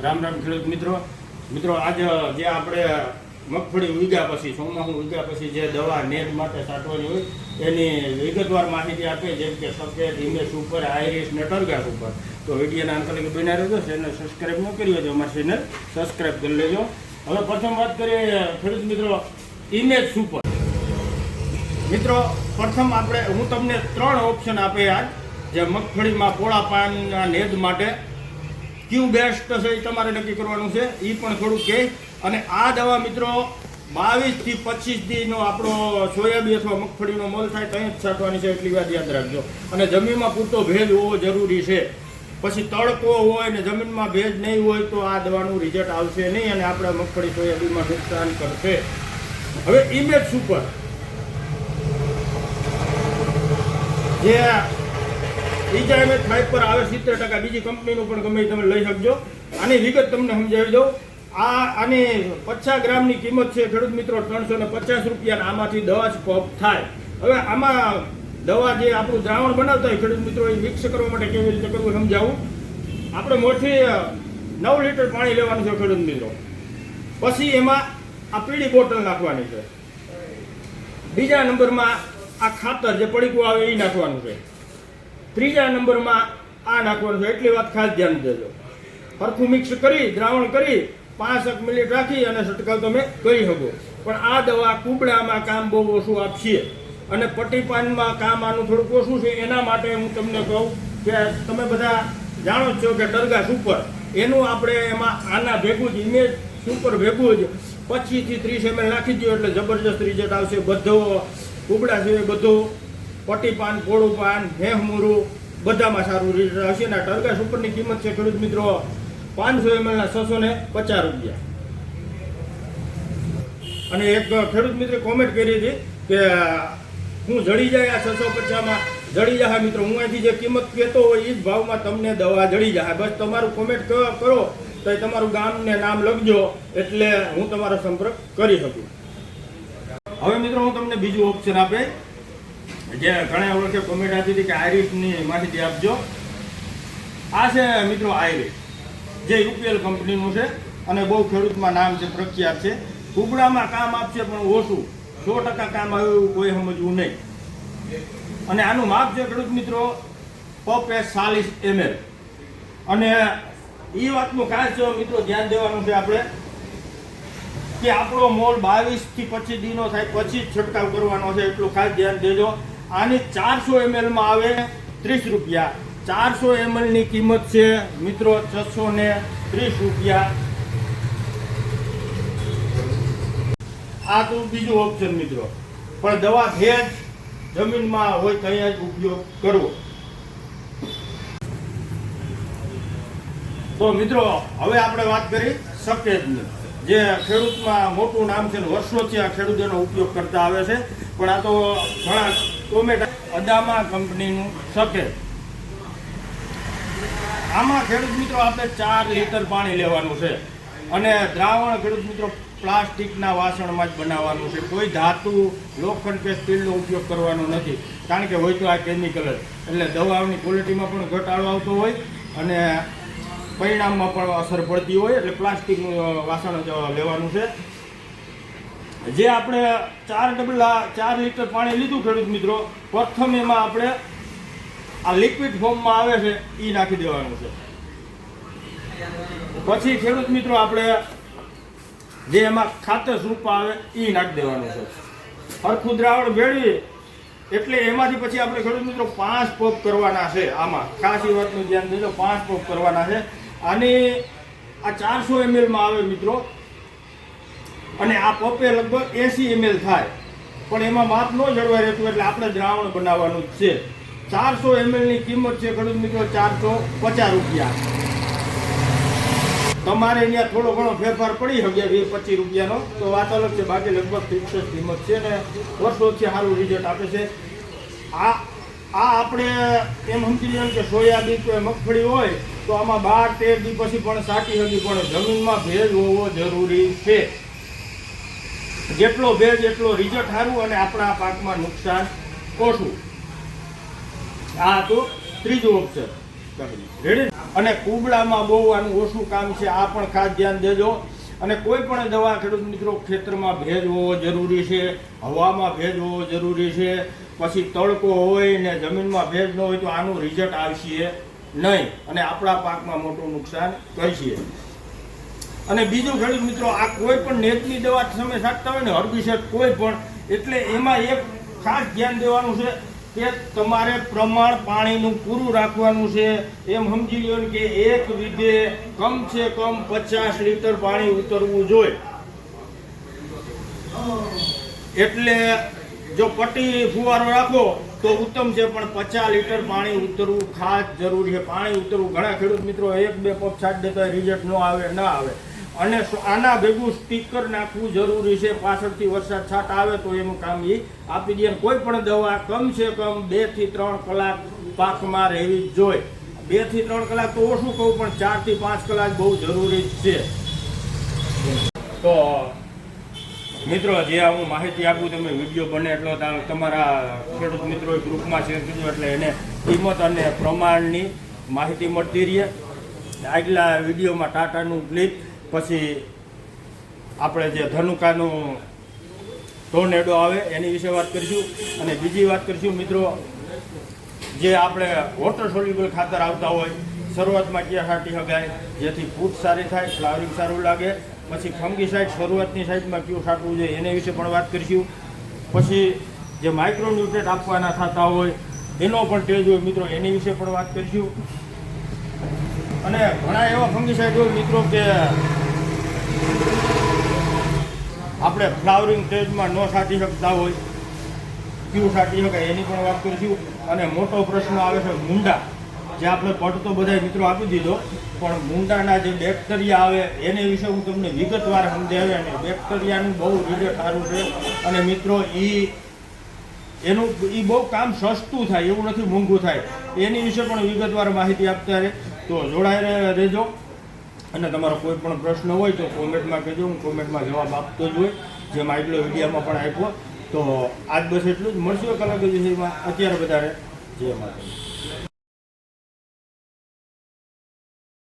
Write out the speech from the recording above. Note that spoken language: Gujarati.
રામ રામ ખેડૂત મિત્રો. મિત્રો, આજે જે આપણે મગફળી ઉગ્યા પછી ચોમાસું ઉગ્યા પછી જે દવા નેટ માટે સાટવાની હોય, એની વિગતવાર માહિતી આપે, જેમ કે સફેદ ઇમેજ ઉપર આઈરિસ ને ટરગાસ ઉપર. તો વિડીયોના અંતર્ગત બિના રહેજો ચેનલ સબસ્ક્રાઈબ ન કરી તો અમારી ચેનલ સબસ્ક્રાઈબ કરી લેજો. હવે પ્રથમ વાત કરીએ, ખેડૂત મિત્રો ઇમેજ સુપર મિત્રો, પ્રથમ આપણે, હું તમને ત્રણ ઓપ્શન આપે આજ, જે મગફળીમાં પોળા પાનના નેદ માટે ક્યુ બેસ્ટ છે એ તમારે નક્કી કરવાનું છે એ પણ થોડુંક કહે. અને આ દવા મિત્રો બાવીસથી પચીસ દીનો આપણો સોયાબી અથવા મગફળીનો મોલ થાય ત્યાં જ છાંટવાની છે, એટલી વાત યાદ રાખજો. અને જમીનમાં પૂરતો ભેજ હોવો જરૂરી છે. પછી તડકો હોય ને જમીનમાં ભેજ નહીં હોય તો આ દવાનું રિઝલ્ટ આવશે નહીં અને આપણે મગફળી સોયાબીનમાં નુકસાન કરશે. હવે ઇમેજ સુપર જે ઈજા એમ ફાઈવ પર આવે સિત્તેર ટકા. બીજી કંપનીનું પણ ગમે તમે લઈ શકજો. આની વિગત તમને સમજાવી દઉં. આ આની પચાસ ગ્રામની કિંમત છે ખેડૂત મિત્રો ત્રણસો ને પચાસ રૂપિયા આમાંથી દવા જ પંપ થાય. હવે આમાં દવા જે આપણું દ્રાવણ બનાવતા હોય ખેડૂત મિત્રો, એ મિક્સ કરવા માટે કેવી રીતે કરવું સમજાવું? આપણે મોટી નવ લીટર પાણી લેવાનું છે ખેડૂત મિત્રો. પછી એમાં આ પીળી બોટલ નાખવાની છે. બીજા નંબરમાં આ ખાતર જે પડીકું આવે એ નાખવાનું છે. ત્રીજા નંબરમાં આ નાખવાનું છે. એટલી વાત ખાસ ધ્યાન દેજો. સરખું મિક્સ કરી, દ્રાવણ કરી પાંચક મિનિટ રાખી અને છંટકાવ તમે કરી શકો. પણ આ દવા કુબડામાં કામ બહુ ઓછું આપશે. અને પટીપાનમાં કામ આનું થોડુંક ઓછું છે. એના માટે હું તમને કહું કે તમે બધા જાણો છો કે ટરગા સુપર એનું આપણે એમાં આના ભેગું જ ઇમેજ સુપર ભેગું જ પચીસથી ત્રીસ એમએલ નાખી દો એટલે જબરજસ્ત રિઝલ્ટ આવશે. બધો કુબડા છે બધું પટી પાન પોળું પાન બધામાં સારું રિઝલ્ટ આવશે અને આ ટરગા સુપરની કિંમત છે ખેડૂત મિત્રો પાંચસો એમએલના છસો ને પચાસ રૂપિયા. અને એક ખેડૂત મિત્રે કોમેન્ટ કરી હતી કે, હું જડી જાય આ છસો પચાસમાં, જડી જાય મિત્રો, હું અહીંથી જે કિંમત કહેતો હોય એ જ ભાવમાં તમને દવા જડી જાય બસ તમારું કોમેન્ટ કરો, તો એ તમારું ગામ ને નામ લખજો, એટલે હું તમારો સંપર્ક કરી શકું. હવે મિત્રો હું તમને બીજું ઓપ્શન આપે. જે ઘણા ઓળખે કોમેન્ટ આપી હતી કે આઈરિસની માહિતી આપજો. આ છે મિત્રો આઈરિસ જે યુપીએલ કંપનીનું છે અને બહુ ખેડૂતમાં નામ છે, પ્રખ્યાત છે. કુબડામાં કામ આપશે પણ ઓછું. સો ટકા કામ આવ્યું એવું કોઈ સમજવું નહીં. અને આનું માપ છે ખેડૂત મિત્રો, પપ એ ચાલીસ એમએલ. અને એ વાતનું ખાસ મિત્રો ધ્યાન દેવાનું છે આપણે, કે આપણો મોલ બાવીસથી પચીસ દીનો થાય પછી જ છંટકાવ કરવાનો છે, એટલું ખાસ ધ્યાન દેજો. આની ચારસો એમએલમાં આવે ત્રીસ રૂપિયા. ચારસો એમએલની કિંમત છે, મિત્રો, છસો ને ત્રીસ રૂપિયા. આ તો બીજું ઓપ્શન મિત્રો. પણ દવા ભેજ જમીનમાં હોય ત્યાં જ ઉપયોગ કરવો. તો મિત્રો, હવે આપણે વાત કરી સફેદની. જે ખેડૂતમાં મોટું નામ છે વર્ષોથી આ ખેડૂત એનો ઉપયોગ કરતા આવે છે. પણ આ તો ઘણા ટોમેટા અદામા કંપનીનું શકે. આમાં ખેડૂત મિત્રો આપણે ચાર લીટર પાણી લેવાનું છે. અને દ્રાવણ ખેડૂત મિત્રો પ્લાસ્ટિકના વાસણમાં જ બનાવવાનું છે. કોઈ ધાતુ, લોખંડ કે સ્ટીલનો ઉપયોગ કરવાનો નથી. કારણ કે હોય તો આ કેમિકલ જ. એટલે દવાઓની ક્વોલિટીમાં પણ ઘટાડો આવતો હોય અને પરિણામમાં પણ અસર પડતી હોય એટલે પ્લાસ્ટિકનું વાસણ લેવાનું છે. જે આપણે ચાર ડબલા ચાર લીટર પાણી લીધું ખેડૂત મિત્રો, પ્રથમ એમાં આપણે આ લિક્વિડ ફોર્મમાં આવે છે એ નાખી દેવાનું છે. પછી ખેડૂત મિત્રો આપણે જે એમાં ખાતર સ્વરૂપ આવે એ નાખી દેવાનું છે. હરખું દ્રાવણ ભેળવી એટલે એમાંથી પછી આપણે ખેડૂત મિત્રો પાંચ પગ કરવાના છે આમાં. ખાસ એ વાતનું ધ્યાન દેજો, પાંચ પગ કરવાના છે. અને આ ચારસો એમએલમાં આવે મિત્રો. અને આ પપે લગભગ એસી એમએલ થાય. પણ એમાં માપ ન જળવાઈ રહેતું એટલે આપણે દ્રાવણ બનાવવાનું જ છે. ચારસો એમએલની કિંમત છે ખેડૂત મિત્રો ચારસો પચાસ રૂપિયા. તમારે અહીંયા થોડો ઘણો ફેરફાર પડી શકે વીસ પચીસ રૂપિયાનો. તો વાત અલગ છે, બાકી લગભગ ફિક્સ કિંમત છે ને વર્ષોથી સારું રિઝલ્ટ આપે છે. આ આ આપણે એમ સમજી લઈએ કે સોયાબીન કે મગફળી હોય, તો આમાં બાર તેર દી પછી પણ સાટી હતી પણ જમીનમાં ભેજ હોવો જરૂરી છે. જેટલો ભેજ એટલો રિઝલ્ટ સારું અને આપણા પાકમાં નુકસાન ઓછું. આ હતું ત્રીજું ઓપ્શન રેડી અને કુબડામાં બહુ આનું ઓછું કામ છે, આ પણ ખાસ ધ્યાન દેજો. અને કોઈ પણ દવા ખેડૂત મિત્રો ખેતરમાં ભેજ હોવો જરૂરી છે, હવામાં ભેજ હોવો જરૂરી છે, પછી તડકો હોય ને જમીનમાં ભેજ ન હોય તો આનું રિઝલ્ટ આવશે નહીં. અને આપણા પાકમાં મોટું નુકસાન કરશે અને બીજું ખેડૂત મિત્રો, આ કોઈ પણ નેટની દવા તમે છાંટતા હોય ને, હર્બિસેટ કોઈ પણ, એટલે એમાં એક ખાસ ધ્યાન દેવાનું છે કે તમારે પ્રમાણ પાણીનું પૂરું રાખવાનું છે, એમ સમજી ને કે એક વીઘે કમ છે કમ પચાસ લીટર પાણી ઉતરવું જોઈએ. એટલે જો પટ્ટી ફુવારો રાખો, તો ઉત્તમ છે, પણ પચાસ લીટર પાણી ઉતરવું ખાસ જરૂરી છે. પાણી ઉતરવું ઘણા ખેડૂત મિત્રો એક બે પગ છાંટ દેતા, રિઝલ્ટ ન આવે, ના આવે. અને આના ભેગું સ્ટીકર નાખવું જરૂરી છે. પાછળથી વરસાદ છાટ આવે તો એનું કામ એ આપી દે. કોઈ પણ દવા કમ છે કમ બેથી ત્રણ કલાક પાકમાં રહેવી જ જોઈએ. બેથી ત્રણ કલાક તો ઓછું કહું, પણ ચારથી પાંચ કલાક બહુ જરૂરી છે. તો મિત્રો, જે હું માહિતી આપું, તમે વીડિયો બને એટલો તમારા ખેડૂત મિત્રો ગ્રુપમાં શેર કર્યું એટલે એને કિંમત અને પ્રમાણની માહિતી મળતી રહે. આગલા વિડીયોમાં ટાટાનું ક્લિપ પછી આપણે જે ધનુકાનું ટોર્નેડો આવે, એની વિશે વાત કરીશું. અને બીજી વાત કરીશું, મિત્રો, જે આપણે વોટર સોલ્યુબલ ખાતર આવતા હોય, શરૂઆતમાં ક્યાં છાંટી શકાય જેથી ફૂટ સારી થાય, ફ્લાવરિંગ સારું લાગે. પછી ફંગી સાઇડ શરૂઆતની સાઈડમાં કયું છાંટવું જોઈએ, એની વિશે પણ વાત કરીશું. પછી જે માઇક્રોન્યુટ્રેટ આપવાના થતા હોય, એનો પણ ટેજ હોય, મિત્રો, એની વિશે પણ વાત કરીશું. અને ઘણા એવા ફંગીસાઇડ હોય, મિત્રો, કે આપણે ફ્લાવરિંગ સ્ટેજમાં ન સાચી શકતા હોય, ક્યુ સાચી શકાય એની પણ વાત કરીશું. અને મોટો પ્રશ્ન આવે છે મુંડા. જે આપણે પડતો બધા મિત્રો આપી દીધો, પણ મુંડાના જે બેક્ટેરિયા આવે, એને વિશે હું તમને વિગતવાર સમજાવ્યા અને બેક્ટેરિયાનું બહુ રિઝલ્ટ સારું છે. અને મિત્રો એ એનું એ બહુ કામ સસ્તું થાય, એવું નથી મોંઘું થાય. એની વિશે પણ વિગતવાર માહિતી આપતા રહે. તો જોડાઈ રહેજો. અને તમારો કોઈ પણ પ્રશ્ન હોય તો કોમેન્ટમાં કહેજો, હું કોમેન્ટમાં જવાબ આપતો જ હોય. જેમ આટલો વિડીયોમાં પણ આપ્યો, તો આજ બસ એટલું જ. મળશું કલાક જ વિષયમાં અત્યારે વધારે. જય માતા